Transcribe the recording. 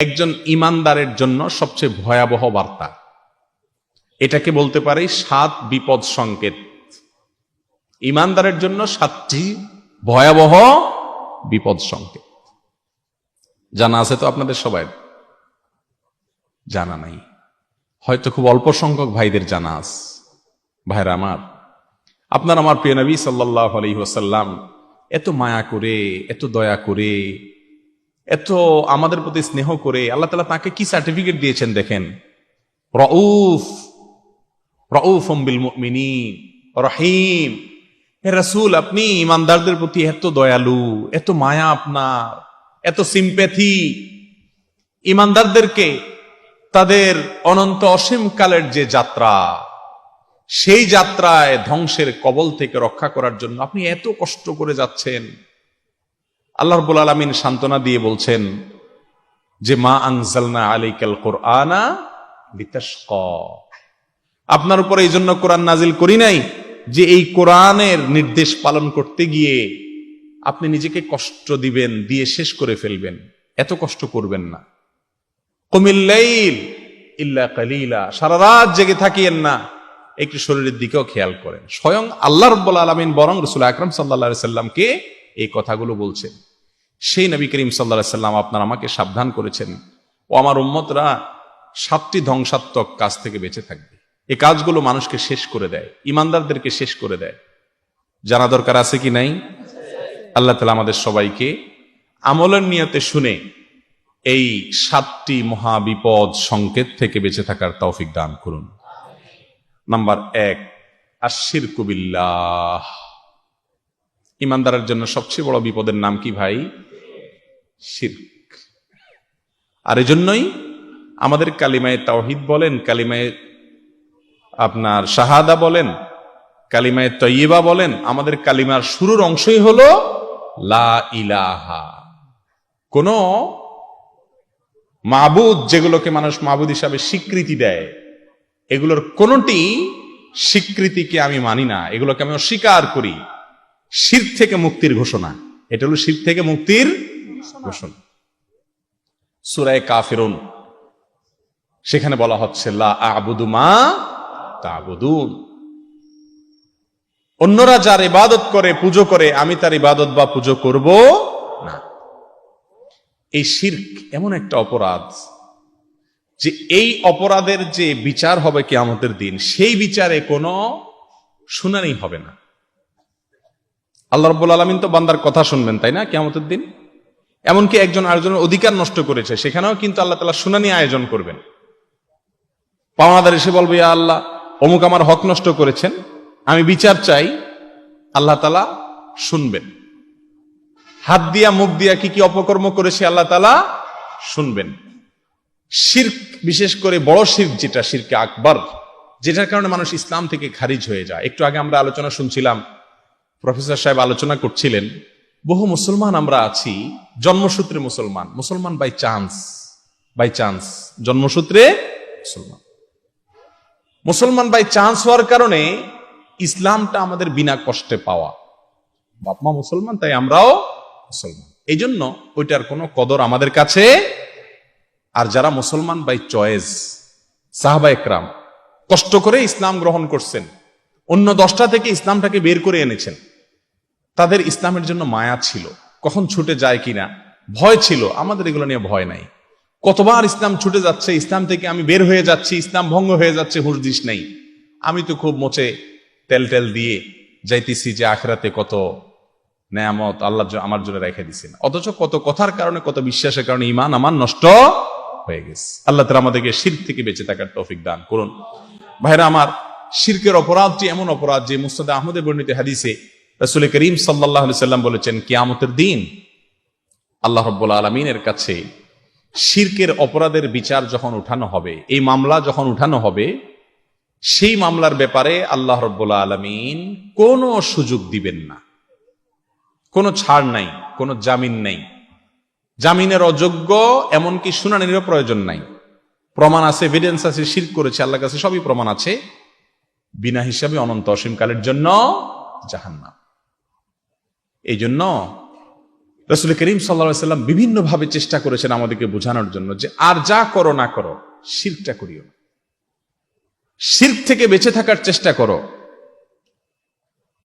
একজন ইমানদারের জন্য সবচেয়ে ভয়াবহ বার্তা। এটাকে বলতে পারি সাত বিপদ সংকেত। ইমানদারের জন্য সাতটি ভয়াবহ বিপদ সংকেত। জানা আছে তো আপনাদের সবাই? জানা নাই। হয়তো খুব অল্প সংখ্যক ভাইদের জানা আছে। ভাইরা আমার, আপনার আমার প্রিয় নবী সাল্লাহ আলী ওসাল্লাম এত মায়া করে, এত দয়া করে এত আমাদের প্রতি স্নেহ করে আল্লাহ তালা তাকে কি সার্টিফিকেট দিয়েছেন দেখেন? রউফ রউফ বিল মুমিনী রহিম। হে রাসূল, আপনি ইমানদারদের প্রতি এত দয়ালু, এত মায়া আপনার, এত সিম্প্যাথি ইমানদারদেরকে তাদের অনন্ত অসীম কালের যে যাত্রা, সেই যাত্রায় ধ্বংসের কবল থেকে রক্ষা করার জন্য আপনি এত কষ্ট করে যাচ্ছেন। আল্লাহ রবুল আলমিন সান্ত্বনা দিয়ে বলছেন যে, মা আনজালনা আলাইকাল কোরআনা লিতাশক। আপনার উপর এই জন্য কোরআন নাজিল করি নাই যে, এই কোরআনের নির্দেশ পালন করতে গিয়ে আপনি নিজেকে কষ্ট দিবেন, দিয়ে শেষ করে ফেলবেন। এত কষ্ট করবেন না। কমিল্লাইল ইল্লা কালিলা। সারা রাত জেগে থাকিয়েন না। একটু শরীরের দিকেও খেয়াল করেন। স্বয়ং আল্লাহ রব্বুল আলমিন বরং রসুল আকরম সাল্লা সাল্লামকে এই কথাগুলো বলছেন। সেই নবী করিম সাল্লা সাল্লাম আপনার আমাকে সাবধান করেছেন। ও আমার উম্মতরা সাতটি ধ্বংসাত্মক কাজ থেকে বেঁচে থাকবে। এই কাজগুলো মানুষকে শেষ করে দেয়, ইমানদারদেরকে শেষ করে দেয়। জানা দরকার আছে কি নাই? আল্লাহ তালা আমাদের সবাইকে আমলের নিয়তে শুনে এই সাতটি মহাবিপদ সংকেত থেকে বেঁচে থাকার তৌফিক দান করুন। নাম্বার এক আশির কুবিল্লাহ ইমানদারের জন্য সবচেয়ে বড় বিপদের নাম কি ভাই? শির্ক। আর এজন্যই আমাদের কালিমায় তাওহিদ বলেন, কালিমায় আপনার শাহাদা বলেন, কালিমায় তৈবা বলেন, আমাদের কালিমার শুরুর অংশই হলো লা ইলাহা। কোন মাবুদ যেগুলোকে মানুষ মাবুদ হিসাবে স্বীকৃতি দেয়, এগুলোর কোনটি স্বীকৃতিকে আমি মানি না, এগুলোকে আমি অস্বীকার করি। শির থেকে মুক্তির ঘোষণা। এটা হলো শির থেকে মুক্তির ঘোষণা। সুরায় কাফিরুন, সেখানে বলা হচ্ছে অন্যরা যার ইবাদত করে, পুজো করে, আমি তার ইবাদত বা পুজো করব না। এই শির্ক এমন একটা অপরাধ যে এই অপরাধের যে বিচার হবে কেয়ামতের দিন, সেই বিচারে কোনো শুনানি হবে না। আল্লাহ রব্বুল আলমিন তো বান্দার কথা শুনবেন, তাই না? কেয়ামতের দিন? এমনকি একজন আরেকজনের অধিকার নষ্ট করেছে। সেখানেও কিন্তু আল্লাহ তালা শুনানি আয়োজন করবেন। পাওনাদার এসে বলবে, ইয়া আল্লাহ, অমুক আমার হক নষ্ট করেছেন। আমি বিচার চাই। আল্লাহ তালা শুনবেন। হাত দিয়া, মুখ দিয়া কি কি অপকর্ম করেছে আল্লাহ তালা শুনবেন। শির্ক, বিশেষ করে বড় শির্ক যেটা, শিরকে আকবর, যেটার কারণে মানুষ ইসলাম থেকে খারিজ হয়ে যায়। একটু আগে আমরা আলোচনা শুনছিলাম, প্রফেসর সাহেব আলোচনা করছিলেন। বহু মুসলমান আমরা আছি, জন্মসূত্রে মুসলমান। মুসলমান বাই চান্স বাই চান্স জন্মসূত্রে মুসলমান। মুসলমান বাই চান্স হওয়ার কারণে ইসলামটা আমাদের বিনা কষ্টে পাওয়া। বাপমা মুসলমান, তাই আমরাও মুসলমান। এই জন্য ওইটার কোনো কদর আমাদের কাছে আর যারা মুসলমান বাই চয়েস সাহাবা একরাম, কষ্ট করে ইসলাম গ্রহণ করছেন, অন্য দশটা থেকে ইসলামটাকে বের করে এনেছেন। তাদের ইসলামের জন্য মায়া ছিল। কখন ছুটে যায় কিনা? ভয় ছিল। আমাদের এগুলো নিয়ে ভয় নাই। কতবার ইসলাম ছুটে যাচ্ছে, ইসলাম থেকে আমি বের হয়ে যাচ্ছি, ইসলাম ভঙ্গ হয়ে যাচ্ছে, হুশ দিস নেই। আমি তো খুব মোচে তেল টেল দিয়ে যাইতেছি যে আখরাতে কত নেয়ামত আল্লাহ আমার জন্য রেখে দিছেন। অথচ কত কথার কারণে, কত বিশ্বাসের কারণে ইমান আমার নষ্ট হয়ে গেছে। আল্লাহ তালা আমাদেরকে শির থেকে বেঁচে থাকার তৌফিক দান করুন। ভাইরা আমার, শিরকের অপরাধটি এমন অপরাধ যে মুস্তাদ আহমদের বর্ণিত হাদিসে রসুল করিম সাল্লাহ সাল্লাম বলেছেন, কিয়ামতের দিন আল্লাহ রব্বুল আলমিনের কাছে শিরকের অপরাধের বিচার যখন উঠানো হবে, এই মামলা যখন উঠানো হবে, সেই মামলার ব্যাপারে আল্লাহ রব্বুল আলমিন কোনো সুযোগ দিবেন না। কোনো ছাড় নাই, কোনো জামিন নাই। জামিনের অযোগ্য এমনকি শুনানিরও প্রয়োজন নাই। প্রমাণ আছে এভিডেন্স আছে, শির করেছে আল্লাহ কাছে সবই প্রমাণ আছে। বিনা হিসাবে অনন্ত অসীমকালের জন্য জাহান্নাম। এই জন্য রসুল করিম সাল্লা সাল্লাম বিভিন্নভাবে চেষ্টা করেছেন আমাদেরকে বোঝানোর জন্য যে আর যা করো না করো শিরটা করিও না। শির্ক থেকে বেঁচে থাকার চেষ্টা করো।